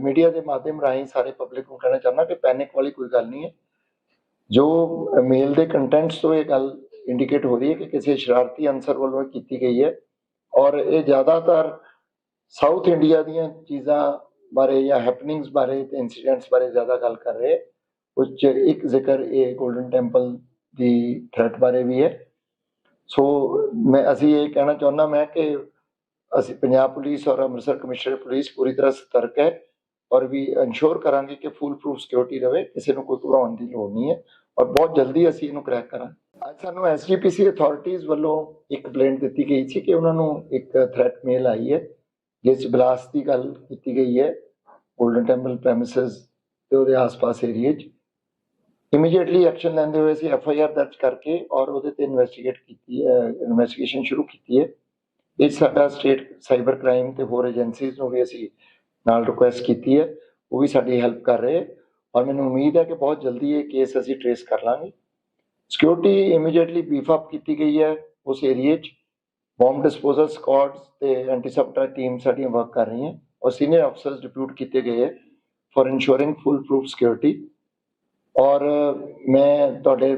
[SPEAKER 1] ਮੀਡੀਆ ਦੇ ਮਾਧਿਅਮ ਰਾਹੀਂ ਸਾਰੇ ਪਬਲਿਕ ਨੂੰ ਕਹਿਣਾ ਚਾਹੁੰਦਾ ਕਿ ਪੈਨਿਕ ਵਾਲੀ ਕੋਈ ਗੱਲ ਨਹੀਂ ਹੈ। ਜੋ ਮੇਲ ਦੇ ਕੰਟੈਂਟਸ ਤੋਂ ਇਹ ਗੱਲ ਇੰਡੀਕੇਟ ਹੋ ਰਹੀ ਹੈ ਕਿ ਕਿਸੇ ਸ਼ਰਾਰਤੀ ਅਨਸਰ ਵੱਲੋਂ ਕੀਤੀ ਗਈ ਹੈ। ਔਰ ਇਹ ਜ਼ਿਆਦਾਤਰ ਸਾਊਥ ਇੰਡੀਆ ਦੀਆਂ ਚੀਜ਼ਾਂ ਬਾਰੇ ਜਾਂ ਹੈਪਨਿੰਗਸ ਬਾਰੇ ਤੇ ਇਨਸੀਡੈਂਟਸ ਬਾਰੇ ਜ਼ਿਆਦਾ ਗੱਲ ਕਰ ਰਹੇ ਉਸ 'ਚ ਇੱਕ ਜ਼ਿਕਰ ਇਹ 골ਡਨ ਟੈਂਪਲ ਦੀ ਥ੍ਰੈਟ ਬਾਰੇ ਵੀ ਹੈ। ਸੋ ਮੈਂ, ਅਸੀਂ ਇਹ ਕਹਿਣਾ ਚਾਹੁੰਦਾ ਮੈਂ ਕਿ ਅਸੀਂ ਪੰਜਾਬ ਪੁਲਿਸ ਔਰ ਅੰਮ੍ਰਿਤਸਰ ਕਮਿਸ਼ਨਰ ਪੁਲਿਸ ਪੂਰੀ ਤਰ੍ਹਾਂ ਸਤਰਕ ਹੈ ਔਰ ਵੀ ਇਨਸ਼ੋਰ ਕਰਾਂਗੇ ਕਿ ਫੁੱਲ ਪ੍ਰੂਫ ਸਿਕਿਉਰਿਟੀ ਰਵੇ, ਕਿਸੇ ਨੂੰ ਕੋਈ ਘਬਰਾਉਣ ਦੀ ਲੋੜ ਨਹੀਂ ਹੈ ਔਰ ਬਹੁਤ ਜਲਦੀ ਅਸੀਂ ਇਹਨੂੰ ਕਰੈਕ ਕਰਾਂਗੇ। ਅੱਜ ਸਾਨੂੰ ਐਸਜੀਪੀਸੀ ਅਥਾਰਟੀਜ਼ ਵੱਲੋਂ ਇੱਕ ਕੰਪਲੇਂਟ ਦਿੱਤੀ ਗਈ ਸੀ ਕਿ ਉਹਨਾਂ ਨੂੰ ਇੱਕ ਥ੍ਰੈਟ ਮੇਲ ਆਈ ਹੈ, ਜਿਸ 'ਚ ਬਲਾਸਟ ਦੀ ਗੱਲ ਕੀਤੀ ਗਈ ਹੈ 골ਡਨ ਟੈਂਪਲ ਪ੍ਰੈਮਿਸਸ ਤੇ ਉਹਦੇ ਆਸ-ਪਾਸ ਏਰੀਏ 'ਚ। ਇਮੀਡੀਏਟਲੀ ਐਕਸ਼ਨ ਲੈਂਦੇ ਹੋਏ ਅਸੀਂ ਐਫ ਆਈ ਆਰ ਦਰਜ ਕਰਕੇ ਔਰ ਉਹਦੇ ਤੇ ਇਨਵੈਸਟੀਗੇਟ ਕੀਤੀ ਹੈ ਇਨਵੈਸਟੀਗੇਸ਼ਨ ਸ਼ੁਰੂ ਕੀਤੀ ਹੈ। ਇਹ 'ਚ ਸਾਡਾ ਸਟੇਟ ਸਾਈਬਰ ਕ੍ਰਾਈਮ ਤੇ ਹੋਰ ਏਜੰਸੀਜ਼ ਨੂੰ ਵੀ ਅਸੀਂ ਨਾਲ ਰਿਕੁਐਸਟ ਕੀਤੀ ਹੈ। ਉਹ ਵੀ ਸਾਡੀ ਹੈਲਪ ਕਰ ਰਹੇ ਔਰ ਮੈਨੂੰ ਉਮੀਦ ਹੈ ਕਿ ਬਹੁਤ ਜਲਦੀ ਇਹ ਕੇਸ ਅਸੀਂ ਟ੍ਰੇਸ ਕਰ ਲਾਂਗੇ। ਸਿਕਿਉਰਿਟੀ ਇਮੀਡੀਏਟਲੀ ਬੀਫ ਅਪ ਕੀਤੀ ਗਈ ਹੈ ਉਸ ਏਰੀਏ 'ਚ। ਬੰਬ ਡਿਸਪੋਜ਼ਲ ਸਕੁਆਡਸ ਤੇ ਐਂਟੀ ਸਬਟਰਾ ਟੀਮ ਸਾਡੀਆਂ ਵਰਕ ਕਰ ਰਹੀਆਂ। ਔਰ ਸੀਨੀਅਰ ਅਫਸਰਸ ਡਿਪਿਊਟ ਕੀਤੇ ਗਏ ਹੈ for ensuring foolproof security ਔਰ ਮੈਂ ਤੁਹਾਡੇ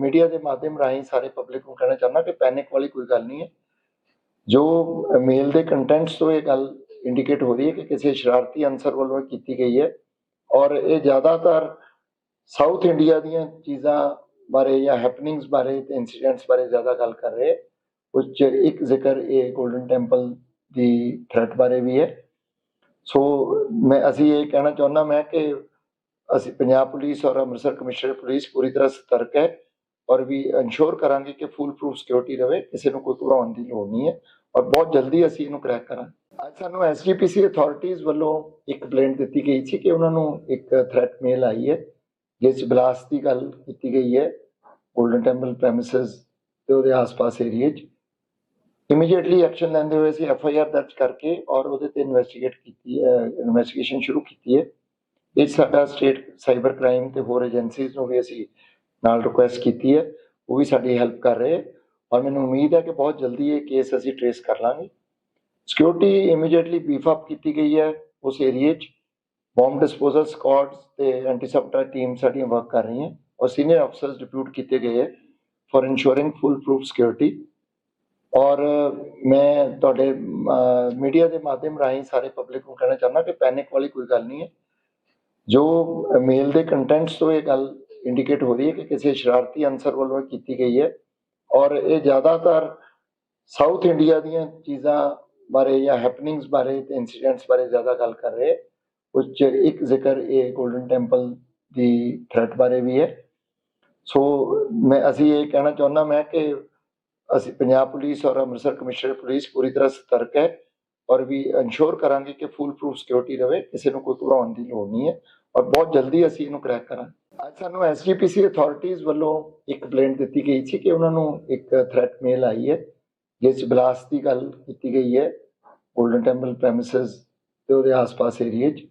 [SPEAKER 1] ਮੀਡੀਆ ਦੇ ਮਾਧਿਅਮ ਰਾਹੀਂ ਸਾਰੇ ਪਬਲਿਕ ਨੂੰ ਕਹਿਣਾ ਚਾਹੁੰਦਾ ਕਿ ਪੈਨਿਕ ਵਾਲੀ ਕੋਈ ਗੱਲ ਨਹੀਂ ਹੈ। ਜੋ ਮੇਲ ਦੇ ਕੰਟੈਂਟਸ ਤੋਂ ਇਹ ਗੱਲ ਇੰਡੀਕੇਟ ਹੋ ਰਹੀ ਹੈ ਕਿ ਕਿਸੇ ਸ਼ਰਾਰਤੀ ਅਨਸਰ ਵੱਲੋਂ ਇਹ ਕੀਤੀ ਗਈ ਹੈ ਔਰ ਇਹ ਜ਼ਿਆਦਾਤਰ ਸਾਊਥ ਇੰਡੀਆ ਦੀਆਂ ਚੀਜ਼ਾਂ ਬਾਰੇ ਜਾਂ ਹੈਪਨਿੰਗਸ ਬਾਰੇ ਤੇ ਇਨਸੀਡੈਂਟਸ ਬਾਰੇ ਜ਼ਿਆਦਾ ਗੱਲ ਕਰ ਰਹੇ ਉਸ 'ਚ ਇੱਕ ਜ਼ਿਕਰ ਇਹ 골ਡਨ ਟੈਂਪਲ ਦੀ ਥ੍ਰੈਟ ਬਾਰੇ ਵੀ ਹੈ। ਸੋ ਮੈਂ, ਅਸੀਂ ਇਹ ਕਹਿਣਾ ਚਾਹੁੰਦਾ ਮੈਂ ਕਿ ਅਸੀਂ ਪੰਜਾਬ ਪੁਲਿਸ ਔਰ ਅੰਮ੍ਰਿਤਸਰ ਕਮਿਸ਼ਨਰ ਪੁਲਿਸ ਪੂਰੀ ਤਰ੍ਹਾਂ ਸਤਰਕ ਹੈ ਔਰ ਵੀ ਇਨਸ਼ੋਰ ਕਰਾਂਗੇ ਕਿ ਫੁੱਲ ਪ੍ਰੂਫ ਸਿਕਿਉਰਿਟੀ ਰਵੇ, ਕਿਸੇ ਨੂੰ ਕੋਈ ਘਬਰਾਉਣ ਦੀ ਲੋੜ ਨਹੀਂ ਹੈ ਔਰ ਬਹੁਤ ਜਲਦੀ ਅਸੀਂ ਇਹਨੂੰ ਕਰੈਕ ਕਰਾਂਗੇ। ਅੱਜ ਸਾਨੂੰ ਐਸਜੀਪੀਸੀ ਅਥਾਰਟੀਜ਼ ਵੱਲੋਂ ਇੱਕ ਕੰਪਲੇਂਟ ਦਿੱਤੀ ਗਈ ਸੀ ਕਿ ਉਹਨਾਂ ਨੂੰ ਇੱਕ ਥ੍ਰੈਟ ਮੇਲ ਆਈ ਹੈ, ਜਿਸ 'ਚ ਬਲਾਸਟ ਦੀ ਗੱਲ ਕੀਤੀ ਗਈ ਹੈ ਗੋਲਡਨ ਟੈਂਪਲ ਪ੍ਰੈਮਿਸਸ ਤੇ ਉਹਦੇ ਆਸ-ਪਾਸ ਏਰੀਏ 'ਚ। ਇਮੀਡੀਏਟਲੀ ਐਕਸ਼ਨ ਲੈਂਦੇ ਹੋਏ ਅਸੀਂ ਐਫ ਆਈ ਆਰ ਦਰਜ ਕਰਕੇ ਔਰ ਉਹਦੇ ਤੇ ਇਨਵੈਸਟੀਗੇਟ ਕੀਤੀ ਹੈ ਇਨਵੈਸਟੀਗੇਸ਼ਨ ਸ਼ੁਰੂ ਕੀਤੀ ਹੈ। ਇਹ ਸਾਡਾ ਸਟੇਟ ਸਾਈਬਰ ਕ੍ਰਾਈਮ ਤੇ ਹੋਰ ਏਜੰਸੀਜ਼ ਨੂੰ ਵੀ ਅਸੀਂ ਨਾਲ ਰਿਕੁਐਸਟ ਕੀਤੀ ਹੈ, ਉਹ ਵੀ ਸਾਡੀ ਹੈਲਪ ਕਰ ਰਹੇ ਔਰ ਮੈਨੂੰ ਉਮੀਦ ਹੈ ਕਿ ਬਹੁਤ ਜਲਦੀ ਇਹ ਕੇਸ ਅਸੀਂ ਟ੍ਰੇਸ ਕਰ ਲਾਂਗੇ। ਸਿਕਿਉਰਿਟੀ ਇਮੀਡੀਏਟਲੀ ਬੀਫ ਅਪ ਕੀਤੀ ਗਈ ਹੈ ਉਸ ਏਰੀਏ 'ਚ। ਬੰਬ ਡਿਸਪੋਜ਼ਲ ਸਕੁਆਡਸ ਤੇ ਐਂਟੀ ਸਬਟਰਾ ਟੀਮ ਸਾਡੀਆਂ ਵਰਕ ਕਰ ਰਹੀਆਂ ਔਰ ਸੀਨੀਅਰ ਅਫਸਰਸ ਡਿਪਿਊਟ ਕੀਤੇ ਗਏ ਹੈ for ensuring foolproof security ਔਰ ਮੈਂ ਤੁਹਾਡੇ ਮੀਡੀਆ ਦੇ ਮਾਧਿਅਮ ਰਾਹੀਂ ਸਾਰੇ ਪਬਲਿਕ ਨੂੰ ਕਹਿਣਾ ਚਾਹੁੰਦਾ ਕਿ ਪੈਨਿਕ ਵਾਲੀ ਕੋਈ ਗੱਲ ਨਹੀਂ ਹੈ। ਜੋ ਮੇਲ ਦੇ ਕੰਟੈਂਟਸ ਤੋਂ ਇਹ ਗੱਲ ਇੰਡੀਕੇਟ ਹੋ ਰਹੀ ਹੈ ਕਿ ਕਿਸੇ ਸ਼ਰਾਰਤੀ ਅਨਸਰ ਵੱਲੋਂ ਇਹ ਕੀਤੀ ਗਈ ਹੈ ਔਰ ਇਹ ਜ਼ਿਆਦਾਤਰ ਸਾਊਥ ਇੰਡੀਆ ਦੀਆਂ ਚੀਜ਼ਾਂ ਬਾਰੇ ਜਾਂ ਹੈਪਨਿੰਗਸ ਬਾਰੇ ਤੇ ਇਨਸੀਡੈਂਟਸ ਬਾਰੇ ਜ਼ਿਆਦਾ ਗੱਲ ਕਰ ਰਹੇ ਉਸ 'ਚ ਇੱਕ ਜ਼ਿਕਰ ਇਹ 골ਡਨ ਟੈਂਪਲ ਦੀ ਥ੍ਰੈਟ ਬਾਰੇ ਵੀ ਹੈ। ਸੋ ਮੈਂ, ਅਸੀਂ ਇਹ ਕਹਿਣਾ ਚਾਹੁੰਦਾ ਮੈਂ ਕਿ ਅਸੀਂ ਪੰਜਾਬ ਪੁਲਿਸ ਔਰ ਅੰਮ੍ਰਿਤਸਰ ਕਮਿਸ਼ਨਰ ਪੁਲਿਸ ਪੂਰੀ ਤਰ੍ਹਾਂ ਸਤਰਕ ਹੈ ਔਰ ਵੀ ਇਨਸ਼ੋਰ ਕਰਾਂਗੇ ਕਿ ਫੁੱਲ ਪ੍ਰੂਫ ਸਿਕਿਉਰਿਟੀ ਰਵੇ, ਕਿਸੇ ਨੂੰ ਕੋਈ ਘਬਰਾਉਣ ਦੀ ਲੋੜ ਨਹੀਂ ਹੈ। ਔਰ ਬਹੁਤ ਜਲਦੀ ਅਸੀਂ ਇਹਨੂੰ ਕਰੈਕ ਕਰਾਂਗੇ। ਅੱਜ ਸਾਨੂੰ ਐਸਜੀਪੀਸੀ ਅਥਾਰਟੀਜ਼ ਵੱਲੋਂ ਇੱਕ ਕੰਪਲੇਂਟ ਦਿੱਤੀ ਗਈ ਸੀ ਕਿ ਉਹਨਾਂ ਨੂੰ ਇੱਕ ਥ੍ਰੈਟ ਮੇਲ ਆਈ ਹੈ, ਜਿਸ 'ਚ ਬਲਾਸਟ ਦੀ ਗੱਲ ਕੀਤੀ ਗਈ ਹੈ ਗੋਲਡਨ ਟੈਂਪਲ ਪ੍ਰੈਮਿਸਸ ਤੇ ਉਹਦੇ ਆਸ-ਪਾਸ ਏਰੀਏ 'ਚ।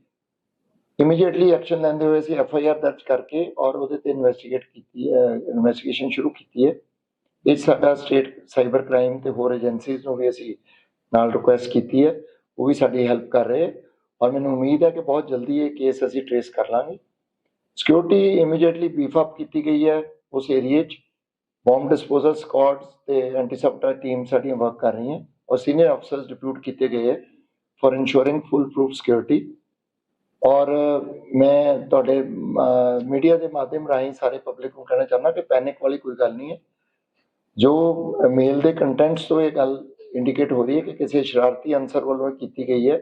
[SPEAKER 1] ਇਮੀਡੀਏਟਲੀ ਐਕਸ਼ਨ ਲੈਂਦੇ ਹੋਏ ਅਸੀਂ ਐਫ ਆਈ ਆਰ ਦਰਜ ਕਰਕੇ ਔਰ ਉਹਦੇ ਤੇ ਇਨਵੈਸਟੀਗੇਟ ਕੀਤੀ ਹੈ ਇਨਵੈਸਟੀਗੇਸ਼ਨ ਸ਼ੁਰੂ ਕੀਤੀ ਹੈ। ਇਹ ਸਾਡਾ ਸਟੇਟ ਸਾਈਬਰ ਕ੍ਰਾਈਮ ਤੇ ਹੋਰ ਏਜੰਸੀਜ਼ ਨੂੰ ਵੀ ਅਸੀਂ ਨਾਲ ਰਿਕੁਐਸਟ ਕੀਤੀ ਹੈ, ਉਹ ਵੀ ਸਾਡੀ ਹੈਲਪ ਕਰ ਰਹੇ ਔਰ ਮੈਨੂੰ ਉਮੀਦ ਹੈ ਕਿ ਬਹੁਤ ਜਲਦੀ ਇਹ ਕੇਸ ਅਸੀਂ ਟ੍ਰੇਸ ਕਰ ਲਾਂਗੇ। ਸਿਕਿਉਰਿਟੀ ਇਮੀਡੀਏਟਲੀ ਬੀਫ ਅਪ ਕੀਤੀ ਗਈ ਹੈ ਉਸ ਏਰੀਏ 'ਚ। ਬੰਬ ਡਿਸਪੋਜ਼ਲ ਸਕੁਆਡਸ ਤੇ ਐਂਟੀ ਟੀਮ ਸਾਡੀਆਂ ਵਰਕ ਕਰ ਰਹੀਆਂ ਔਰ ਸੀਨੀਅਰ ਅਫਸਰਸ ਡਿਪਿਊਟ ਕੀਤੇ ਗਏ ਹੈ for ensuring foolproof security ਔਰ ਮੈਂ ਤੁਹਾਡੇ ਮੀਡੀਆ ਦੇ ਮਾਧਿਅਮ ਰਾਹੀਂ ਸਾਰੇ ਪਬਲਿਕ ਨੂੰ ਕਹਿਣਾ ਚਾਹੁੰਦਾ ਕਿ ਪੈਨਿਕ ਵਾਲੀ ਕੋਈ ਗੱਲ ਨਹੀਂ ਹੈ। ਜੋ ਮੇਲ ਦੇ ਕੰਟੈਂਟਸ ਤੋਂ ਇਹ ਗੱਲ ਇੰਡੀਕੇਟ ਹੋ ਰਹੀ ਹੈ ਕਿ ਕਿਸੇ ਸ਼ਰਾਰਤੀ ਅਨਸਰ ਵੱਲੋਂ ਇਹ ਕੀਤੀ ਗਈ ਹੈ।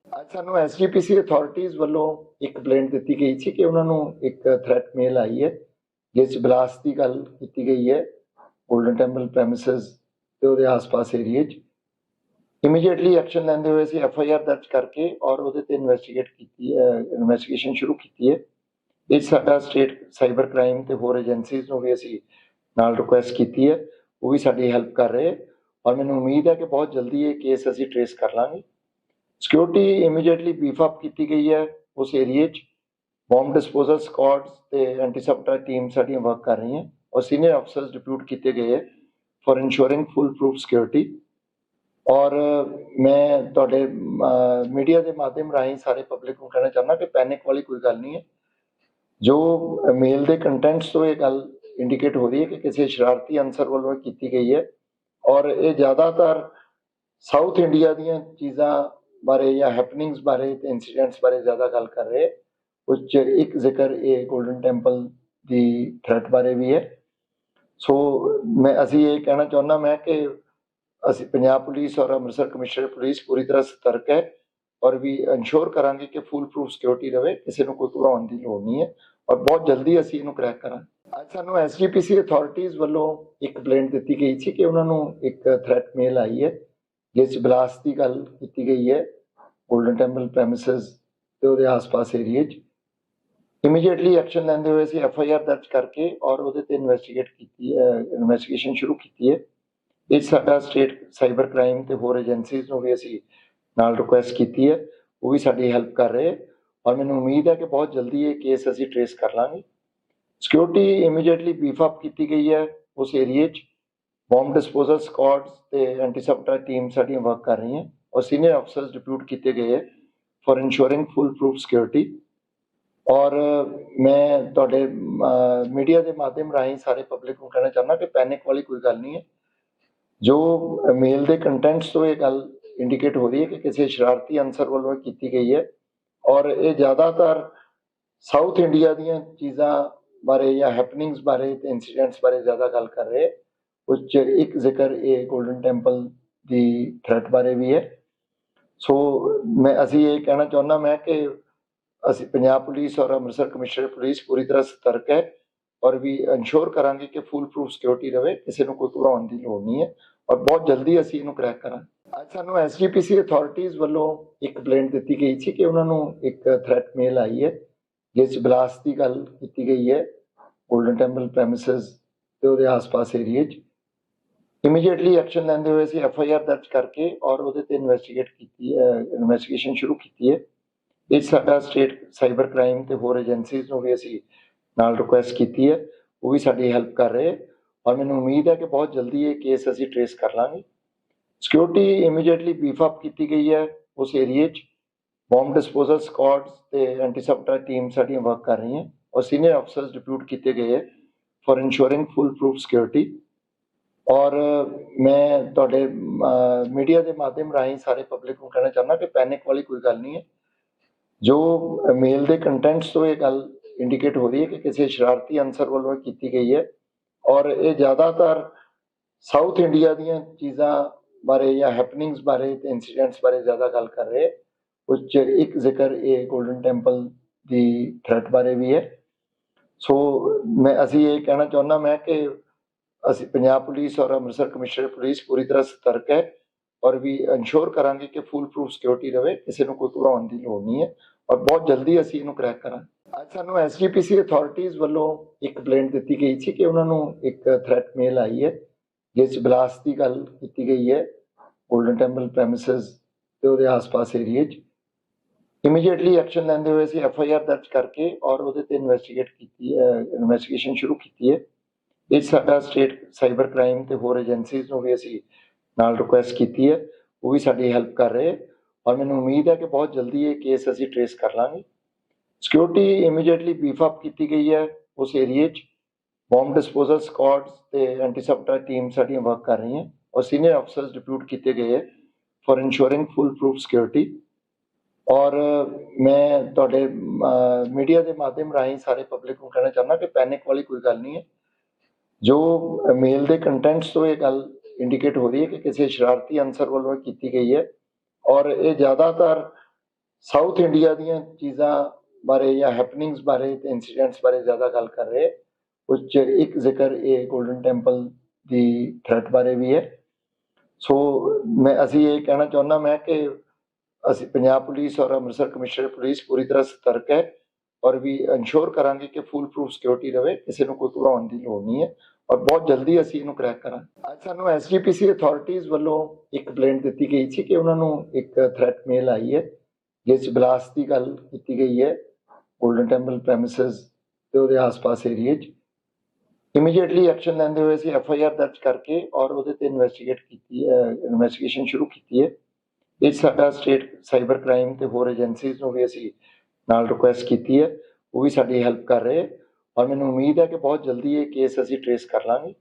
[SPEAKER 1] ਅੱਜ ਸਾਨੂੰ ਐਸਜੀਪੀਸੀ ਅਥਾਰਟੀਜ਼ ਵੱਲੋਂ ਇੱਕ ਕੰਪਲੇਂਟ ਦਿੱਤੀ ਗਈ ਸੀ ਕਿ ਉਹਨਾਂ ਨੂੰ ਇੱਕ ਥ੍ਰੈਟ ਮੇਲ ਆਈ ਹੈ, ਜਿਸ 'ਚ ਬਲਾਸਟ ਦੀ ਗੱਲ ਕੀਤੀ ਗਈ ਹੈ ਗੋਲਡਨ ਟੈਂਪਲ ਪ੍ਰੈਮਿਸਸ ਤੇ ਉਹਦੇ ਆਸ-ਪਾਸ ਏਰੀਏ 'ਚ। ਇਮੀਡੀਏਟਲੀ ਐਕਸ਼ਨ ਲੈਂਦੇ ਹੋਏ ਅਸੀਂ ਐਫ ਆਈ ਆਰ ਦਰਜ ਕਰਕੇ ਔਰ ਉਹਦੇ ਤੇ ਇਨਵੈਸਟੀਗੇਟ ਕੀਤੀ ਹੈ ਇਨਵੈਸਟੀਗੇਸ਼ਨ ਸ਼ੁਰੂ ਕੀਤੀ ਹੈ। ਇਹ ਸਾਡਾ ਸਟੇਟ ਸਾਈਬਰ ਕ੍ਰਾਈਮ ਤੇ ਹੋਰ ਏਜੰਸੀਜ਼ ਨੂੰ ਵੀ ਅਸੀਂ ਨਾਲ ਰਿਕੁਐਸਟ ਕੀਤੀ ਹੈ, ਉਹ ਵੀ ਸਾਡੀ ਹੈਲਪ ਕਰ ਰਹੇ ਔਰ ਮੈਨੂੰ ਉਮੀਦ ਹੈ ਕਿ ਬਹੁਤ ਜਲਦੀ ਇਹ ਕੇਸ ਅਸੀਂ ਟ੍ਰੇਸ ਕਰ ਲਾਂਗੇ। ਸਿਕਿਉਰਿਟੀ ਇਮੀਡੀਏਟਲੀ ਬੀਫ ਅਪ ਕੀਤੀ ਗਈ ਹੈ ਉਸ ਏਰੀਏ 'ਚ। ਬੰਬ ਡਿਸਪੋਜ਼ਲ ਸਕੁਆਡਸ ਤੇ ਐਂਟੀ ਟੀਮ ਸਾਡੀਆਂ ਵਰਕ ਕਰ ਰਹੀਆਂ ਔਰ ਸੀਨੀਅਰ ਅਫਸਰਸ ਡਿਪਿਊਟ ਕੀਤੇ ਗਏ ਹੈ for ensuring foolproof security ਔਰ ਮੈਂ ਤੁਹਾਡੇ ਮੀਡੀਆ ਦੇ ਮਾਧਿਅਮ ਰਾਹੀਂ ਸਾਰੇ ਪਬਲਿਕ ਨੂੰ ਕਹਿਣਾ ਚਾਹੁੰਦਾ ਕਿ ਪੈਨਿਕ ਵਾਲੀ ਕੋਈ ਗੱਲ ਨਹੀਂ ਹੈ। ਜੋ ਮੇਲ ਦੇ ਕੰਟੈਂਟਸ ਤੋਂ ਇਹ ਗੱਲ ਇੰਡੀਕੇਟ ਹੋ ਰਹੀ ਹੈ ਕਿ ਕਿਸੇ ਸ਼ਰਾਰਤੀ ਅਨਸਰ ਵੱਲੋਂ ਕੀਤੀ ਗਈ ਹੈ। ਔਰ ਇਹ ਜ਼ਿਆਦਾਤਰ ਸਾਊਥ ਇੰਡੀਆ ਦੀਆਂ ਚੀਜ਼ਾਂ ਬਾਰੇ ਜਾਂ ਹੈਪਨਿੰਗਸ ਬਾਰੇ ਤੇ ਇਨਸੀਡੈਂਟਸ ਬਾਰੇ ਜ਼ਿਆਦਾ ਗੱਲ ਕਰ ਰਹੇ। ਉਸ 'ਚ ਇੱਕ ਜ਼ਿਕਰ ਇਹ 골ਡਨ ਟੈਂਪਲ ਦੀ ਥ੍ਰੈਟ ਬਾਰੇ ਵੀ ਹੈ। ਸੋ ਮੈਂ, ਅਸੀਂ ਇਹ ਕਹਿਣਾ ਚਾਹੁੰਦਾ ਮੈਂ ਕਿ ਅਸੀਂ ਪੰਜਾਬ ਪੁਲਿਸ ਔਰ ਅੰਮ੍ਰਿਤਸਰ ਕਮਿਸ਼ਨਰ ਪੁਲਿਸ ਪੂਰੀ ਤਰ੍ਹਾਂ ਸਤਰਕ ਹੈ ਔਰ ਵੀ ਇਨਸ਼ੋਰ ਕਰਾਂਗੇ ਕਿ ਫੁੱਲ ਪ੍ਰੂਫ ਸਿਕਿਉਰਿਟੀ ਰਵੇ, ਕਿਸੇ ਨੂੰ ਕੋਈ ਘਬਰਾਉਣ ਦੀ ਲੋੜ ਨਹੀਂ ਹੈ ਔਰ ਬਹੁਤ ਜਲਦੀ ਅਸੀਂ ਇਹਨੂੰ ਕਰੈਕ ਕਰਾਂਗੇ। ਅੱਜ ਸਾਨੂੰ ਐਸਜੀਪੀਸੀ ਅਥਾਰਟੀਜ਼ ਵੱਲੋਂ ਇੱਕ ਕੰਪਲੇਂਟ ਦਿੱਤੀ ਗਈ ਸੀ ਕਿ ਉਹਨਾਂ ਨੂੰ ਇੱਕ ਥ੍ਰੈਟ ਮੇਲ ਆਈ ਹੈ। ਜਿਸ 'ਚ ਬਲਾਸਟ ਦੀ ਗੱਲ ਕੀਤੀ ਗਈ ਹੈ ਗੋਲਡਨ ਟੈਂਪਲ ਪ੍ਰੈਮਿਸਸ ਤੇ ਉਹਦੇ ਆਸ-ਪਾਸ ਏਰੀਏ 'ਚ ਇਮੀਡੀਏਟਲੀ ਐਕਸ਼ਨ ਲੈਂਦੇ ਹੋਏ ਅਸੀਂ ਐਫ ਆਈ ਆਰ ਦਰਜ ਕਰਕੇ ਔਰ ਉਹਦੇ ਤੇ ਇਨਵੈਸਟੀਗੇਟ ਕੀਤੀ ਹੈ ਇਨਵੈਸਟੀਗੇਸ਼ਨ ਸ਼ੁਰੂ ਕੀਤੀ ਹੈ। ਇਹ ਸਾਡਾ ਸਟੇਟ ਸਾਈਬਰ ਕ੍ਰਾਈਮ ਤੇ ਹੋਰ ਏਜੰਸੀਜ਼ ਨੂੰ ਵੀ ਅਸੀਂ ਨਾਲ ਰਿਕੁਐਸਟ ਕੀਤੀ ਹੈ, ਉਹ ਵੀ ਸਾਡੀ ਹੈਲਪ ਕਰ ਰਹੇ ਹੈ। ਔਰ ਮੈਨੂੰ ਉਮੀਦ ਹੈ ਕਿ ਬਹੁਤ ਜਲਦੀ ਇਹ ਕੇਸ ਅਸੀਂ ਟ੍ਰੇਸ ਕਰ ਲਾਂਗੇ। ਸਿਕਿਉਰਿਟੀ ਇਮੀਡੀਏਟਲੀ ਬੀਫ ਅਪ ਕੀਤੀ ਗਈ ਹੈ ਉਸ ਏਰੀਏ 'ਚ। ਬੰਬ ਡਿਸਪੋਜ਼ਲ ਸਕੁਆਡਸ ਤੇ ਐਂਟੀ ਟੀਮ ਸਾਡੀਆਂ ਵਰਕ ਕਰ ਰਹੀਆਂ। ਔਰ ਸੀਨੀਅਰ ਅਫਸਰਸ ਡਿਪਿਊਟ ਕੀਤੇ ਗਏ ਹੈ for ensuring foolproof security ਔਰ ਮੈਂ ਤੁਹਾਡੇ ਮੀਡੀਆ ਦੇ ਮਾਧਿਅਮ ਰਾਹੀਂ ਸਾਰੇ ਪਬਲਿਕ ਨੂੰ ਕਹਿਣਾ ਚਾਹੁੰਦਾ ਕਿ ਪੈਨਿਕ ਵਾਲੀ ਕੋਈ ਗੱਲ ਨਹੀਂ ਹੈ। ਜੋ ਮੇਲ ਦੇ ਕੰਟੈਂਟਸ ਤੋਂ ਇਹ ਗੱਲ ਇੰਡੀਕੇਟ ਹੋ ਰਹੀ ਹੈ ਕਿ ਕਿਸੇ ਸ਼ਰਾਰਤੀ ਅਨਸਰ ਵੱਲੋਂ ਇਹ ਕੀਤੀ ਗਈ ਹੈ। ਔਰ ਇਹ ਜ਼ਿਆਦਾਤਰ ਸਾਊਥ ਇੰਡੀਆ ਦੀਆਂ ਚੀਜ਼ਾਂ ਬਾਰੇ ਜਾਂ ਹੈਪਨਿੰਗਸ ਬਾਰੇ ਤੇ ਇਨਸੀਡੈਂਟਸ ਬਾਰੇ ਜ਼ਿਆਦਾ ਗੱਲ ਕਰ ਰਹੇ ਉਸ 'ਚ ਇੱਕ ਜ਼ਿਕਰ ਇਹ 골ਡਨ ਟੈਂਪਲ ਦੀ ਥ੍ਰੈਟ ਬਾਰੇ ਵੀ ਹੈ। ਸੋ ਮੈਂ, ਅਸੀਂ ਇਹ ਕਹਿਣਾ ਚਾਹੁੰਦਾ ਮੈਂ ਕਿ ਅਸੀਂ ਪੰਜਾਬ ਪੁਲਿਸ ਔਰ ਅੰਮ੍ਰਿਤਸਰ ਕਮਿਸ਼ਨਰ ਪੁਲਿਸ ਪੂਰੀ ਤਰ੍ਹਾਂ ਸਤਰਕ ਹੈ ਔਰ ਵੀ ਇਨਸ਼ੋਰ ਕਰਾਂਗੇ ਕਿ ਫੁੱਲ ਪ੍ਰੂਫ ਸਿਕਿਉਰਿਟੀ ਰਵੇ, ਕਿਸੇ ਨੂੰ ਕੋਈ ਘਬਰਾਉਣ ਦੀ ਲੋੜ ਨਹੀਂ ਹੈ ਔਰ ਬਹੁਤ ਜਲਦੀ ਅਸੀਂ ਇਹਨੂੰ ਕਰੈਕ ਕਰਾਂਗੇ। ਅੱਜ ਸਾਨੂੰ ਐਸਜੀਪੀਸੀ ਅਥਾਰਟੀਜ਼ ਵੱਲੋਂ ਇੱਕ ਕੰਪਲੇਂਟ ਦਿੱਤੀ ਗਈ ਸੀ ਕਿ ਉਹਨਾਂ ਨੂੰ ਇੱਕ ਥ੍ਰੈਟ ਮੇਲ ਆਈ ਹੈ, ਜਿਸ 'ਚ ਬਲਾਸਟ ਦੀ ਗੱਲ ਕੀਤੀ ਗਈ ਹੈ 골ਡਨ ਟੈਂਪਲ ਪ੍ਰੈਮਿਸਸ ਤੇ ਉਹਦੇ ਆਸ-ਪਾਸ ਏਰੀਏ 'ਚ। ਇਮੀਡੀਏਟਲੀ ਐਕਸ਼ਨ ਲੈਂਦੇ ਹੋਏ ਅਸੀਂ ਐਫ ਆਈ ਆਰ ਦਰਜ ਕਰਕੇ ਔਰ ਉਹਦੇ ਤੇ ਇਨਵੈਸਟੀਗੇਟ ਕੀਤੀ ਹੈ ਇਨਵੈਸਟੀਗੇਸ਼ਨ ਸ਼ੁਰੂ ਕੀਤੀ ਹੈ। ਇਹ ਸਾਡਾ ਸਟੇਟ ਸਾਈਬਰ ਕ੍ਰਾਈਮ ਤੇ ਹੋਰ ਏਜੰਸੀਜ਼ ਨੂੰ ਵੀ ਅਸੀਂ ਨਾਲ ਰਿਕੁਐਸਟ ਕੀਤੀ ਹੈ, ਉਹ ਵੀ ਸਾਡੀ ਹੈਲਪ ਕਰ ਰਹੇ ਹੈ। ਔਰ ਮੈਨੂੰ ਉਮੀਦ ਹੈ ਕਿ ਬਹੁਤ ਜਲਦੀ ਇਹ ਕੇਸ ਅਸੀਂ ਟ੍ਰੇਸ ਕਰ ਲਾਂਗੇ। ਸਿਕਿਉਰਿਟੀ ਇਮੀਡੀਏਟਲੀ ਬੀਫ ਅਪ ਕੀਤੀ ਗਈ ਹੈ ਉਸ ਏਰੀਏ 'ਚ। ਬੰਬ ਡਿਸਪੋਜ਼ਲ ਸਕੁਆਡਸ ਤੇ ਐਂਟੀ ਟੀਮ ਸਾਡੀਆਂ ਵਰਕ ਕਰ ਰਹੀਆਂ। ਔਰ ਸੀਨੀਅਰ ਅਫਸਰਸ ਡਿਪਿਊਟ ਕੀਤੇ ਗਏ ਹੈ for ensuring foolproof security ਔਰ ਮੈਂ ਤੁਹਾਡੇ ਮੀਡੀਆ ਦੇ ਮਾਧਿਅਮ ਰਾਹੀਂ ਸਾਰੇ ਪਬਲਿਕ ਨੂੰ ਕਹਿਣਾ ਚਾਹੁੰਦਾ ਕਿ ਪੈਨਿਕ ਵਾਲੀ ਕੋਈ ਗੱਲ ਨਹੀਂ ਹੈ ਜੋ ਮੇਲ ਦੇ ਕੰਟੈਂਟਸ ਤੋਂ ਇਹ ਗੱਲ ਇੰਡੀਕੇਟ ਹੋ ਰਹੀ ਹੈ ਕਿ ਕਿਸੇ ਸ਼ਰਾਰਤੀ ਅਨਸਰ ਵੱਲੋਂ ਇਹ ਕੀਤੀ ਗਈ ਹੈ ਔਰ ਇਹ ਜ਼ਿਆਦਾਤਰ ਸਾਊਥ ਇੰਡੀਆ ਦੀਆਂ ਚੀਜ਼ਾਂ ਬਾਰੇ ਜਾਂ ਹੈਪਨਿੰਗਸ ਬਾਰੇ ਤੇ ਇਨਸੀਡੈਂਟਸ ਬਾਰੇ ਜ਼ਿਆਦਾ ਗੱਲ ਕਰ ਰਹੇ ਹੈ। ਉਸ 'ਚ ਇੱਕ ਜ਼ਿਕਰ ਇਹ 골ਡਨ ਟੈਂਪਲ ਦੀ ਥ੍ਰੈਟ ਬਾਰੇ ਵੀ ਹੈ ਸੋ ਮੈਂ, ਅਸੀਂ ਇਹ ਕਹਿਣਾ ਚਾਹੁੰਦਾ ਮੈਂ ਕਿ ਅਸੀਂ ਪੰਜਾਬ ਪੁਲਿਸ ਔਰ ਅੰਮ੍ਰਿਤਸਰ ਕਮਿਸ਼ਨਰ ਪੁਲਿਸ ਪੂਰੀ ਤਰ੍ਹਾਂ ਸਤਰਕ ਹੈ ਔਰ ਵੀ ਇਨਸ਼ੋਰ ਕਰਾਂਗੇ ਕਿ ਫੁੱਲ ਪ੍ਰੂਫ ਸਿਕਿਉਰਿਟੀ ਰਵੇ, ਕਿਸੇ ਨੂੰ ਕੋਈ ਘਬਰਾਉਣ ਦੀ ਲੋੜ ਨਹੀਂ ਹੈ ਔਰ ਬਹੁਤ ਜਲਦੀ ਅਸੀਂ ਇਹਨੂੰ ਕਰੈਕ ਕਰਾਂਗੇ। ਅੱਜ ਸਾਨੂੰ ਐਸਜੀਪੀਸੀ ਅਥਾਰਟੀਜ਼ ਵੱਲੋਂ ਇੱਕ ਕੰਪਲੇਂਟ ਦਿੱਤੀ ਗਈ ਸੀ ਕਿ ਉਹਨਾਂ ਨੂੰ ਇੱਕ ਥ੍ਰੈਟ ਮੇਲ ਆਈ ਹੈ, ਜਿਸ 'ਚ ਬਲਾਸਟ ਦੀ ਗੱਲ ਕੀਤੀ ਗਈ ਹੈ ਗੋਲਡਨ ਟੈਂਪਲ ਪ੍ਰੈਮਿਸਸ ਤੇ ਉਹਦੇ ਆਸ-ਪਾਸ ਏਰੀਏ 'ਚ। ਇਮੀਡੀਏਟਲੀ ਐਕਸ਼ਨ ਲੈਂਦੇ ਹੋਏ ਅਸੀਂ ਐਫ ਆਈ ਆਰ ਦਰਜ ਕਰਕੇ ਔਰ ਉਹਦੇ ਤੇ ਇਨਵੈਸਟੀਗੇਟ ਕੀਤੀ ਹੈ ਇਨਵੈਸਟੀਗੇਸ਼ਨ ਸ਼ੁਰੂ ਕੀਤੀ ਹੈ। ਇਹ ਸਾਡਾ ਸਟੇਟ ਸਾਈਬਰ ਕ੍ਰਾਈਮ ਤੇ ਹੋਰ ਏਜੰਸੀਜ਼ ਨੂੰ ਵੀ ਅਸੀਂ ਨਾਲ ਰਿਕੁਐਸਟ ਕੀਤੀ ਹੈ, ਉਹ ਵੀ ਸਾਡੀ ਹੈਲਪ ਕਰ ਰਹੇ ਔਰ ਮੈਨੂੰ ਉਮੀਦ ਹੈ ਕਿ ਬਹੁਤ ਜਲਦੀ ਇਹ ਕੇਸ ਅਸੀਂ ਟ੍ਰੇਸ ਕਰ ਲਾਂਗੇ। ਸਿਕਿਉਰਿਟੀ ਇਮੀਡੀਏਟਲੀ ਬੀਫ ਅਪ ਕੀਤੀ ਗਈ ਹੈ ਉਸ ਏਰੀਏ 'ਚ। ਬੰਬ ਡਿਸਪੋਜ਼ਲ ਸਕੁਆਡਸ ਤੇ ਐਂਟੀ ਟੀਮ ਸਾਡੀਆਂ ਵਰਕ ਕਰ ਰਹੀਆਂ ਔਰ ਸੀਨੀਅਰ ਅਫਸਰਸ ਡਿਪਿਊਟ ਕੀਤੇ ਗਏ ਹੈ for ensuring foolproof security ਔਰ ਮੈਂ ਤੁਹਾਡੇ ਮੀਡੀਆ ਦੇ ਮਾਧਿਅਮ ਰਾਹੀਂ ਸਾਰੇ ਪਬਲਿਕ ਨੂੰ ਕਹਿਣਾ ਚਾਹੁੰਦਾ ਕਿ ਪੈਨਿਕ ਵਾਲੀ ਕੋਈ ਗੱਲ ਨਹੀਂ ਹੈ। ਜੋ ਮੇਲ ਦੇ ਕੰਟੈਂਟਸ ਤੋਂ ਇਹ ਗੱਲ ਇੰਡੀਕੇਟ ਹੋ ਰਹੀ ਹੈ ਕਿ ਕਿਸੇ ਸ਼ਰਾਰਤੀ ਅਨਸਰ ਵੱਲੋਂ ਇਹ ਕੀਤੀ ਗਈ ਹੈ ਔਰ ਇਹ ਜ਼ਿਆਦਾਤਰ ਸਾਊਥ ਇੰਡੀਆ ਦੀਆਂ ਚੀਜ਼ਾਂ ਬਾਰੇ ਜਾਂ ਹੈਪਨਿੰਗਸ ਬਾਰੇ ਤੇ ਇਨਸੀਡੈਂਟਸ ਬਾਰੇ ਜ਼ਿਆਦਾ ਗੱਲ ਕਰ ਰਹੇ ਹੈ ਉਸ 'ਚ ਇੱਕ ਜ਼ਿਕਰ ਇਹ 골ਡਨ ਟੈਂਪਲ ਦੀ ਥ੍ਰੈਟ ਬਾਰੇ ਵੀ ਹੈ। ਸੋ ਮੈਂ, ਅਸੀਂ ਇਹ ਕਹਿਣਾ ਚਾਹੁੰਦਾ ਮੈਂ ਕਿ ਅਸੀਂ ਪੰਜਾਬ ਪੁਲਿਸ ਔਰ ਅੰਮ੍ਰਿਤਸਰ ਕਮਿਸ਼ਨਰ ਪੁਲਿਸ ਪੂਰੀ ਤਰ੍ਹਾਂ ਸਤਰਕ ਹੈ। ਔਰ ਵੀ ਇਨਸ਼ੋਰ ਕਰਾਂਗੇ ਕਿ ਫੁੱਲ ਪ੍ਰੂਫ ਸਿਕਿਉਰਿਟੀ ਰਵੇ, ਕਿਸੇ ਨੂੰ ਕੋਈ ਘਬਰਾਉਣ ਦੀ ਲੋੜ ਨਹੀਂ ਹੈ ਔਰ ਬਹੁਤ ਜਲਦੀ ਅਸੀਂ ਇਹਨੂੰ ਕਰੈਕ ਕਰਾਂਗੇ। ਅੱਜ ਸਾਨੂੰ ਐਸਜੀਪੀਸੀ ਅਥਾਰਟੀਜ਼ ਵੱਲੋਂ ਇੱਕ ਕੰਪਲੇਂਟ ਦਿੱਤੀ ਗਈ ਸੀ ਕਿ ਉਹਨਾਂ ਨੂੰ ਇੱਕ ਥ੍ਰੈਟ ਮੇਲ ਆਈ ਹੈ, ਜਿਸ 'ਚ ਬਲਾਸਟ ਦੀ ਗੱਲ ਕੀਤੀ ਗਈ ਹੈ ਗੋਲਡਨ ਟੈਂਪਲ ਪ੍ਰੈਮਿਸਸ ਤੇ ਉਹਦੇ ਆਸ-ਪਾਸ ਏਰੀਏ 'ਚ। ਇਮੀਡੀਏਟਲੀ ਐਕਸ਼ਨ ਲੈਂਦੇ ਹੋਏ ਅਸੀਂ ਐਫ ਆਈ ਆਰ ਦਰਜ ਕਰਕੇ ਔਰ ਉਹਦੇ ਤੇ ਇਨਵੈਸਟੀਗੇਟ ਕੀਤੀ ਹੈ ਇਨਵੈਸਟੀਗੇਸ਼ਨ ਸ਼ੁਰੂ ਕੀਤੀ ਹੈ। ਇਹ ਸਾਡਾ ਸਟੇਟ ਸਾਈਬਰ ਕ੍ਰਾਈਮ ਤੇ ਹੋਰ ਏਜੰਸੀਜ਼ ਨੂੰ ਵੀ ਅਸੀਂ ਨਾਲ ਰਿਕੁਐਸਟ ਕੀਤੀ ਹੈ, ਉਹ ਵੀ ਸਾਡੀ ਹੈਲਪ ਕਰ ਰਹੇ ਔਰ ਮੈਨੂੰ ਉਮੀਦ ਹੈ ਕਿ ਬਹੁਤ ਜਲਦੀ ਇਹ ਕੇਸ ਅਸੀਂ ਟਰੇਸ ਕਰ ਲਾਂਗੇ।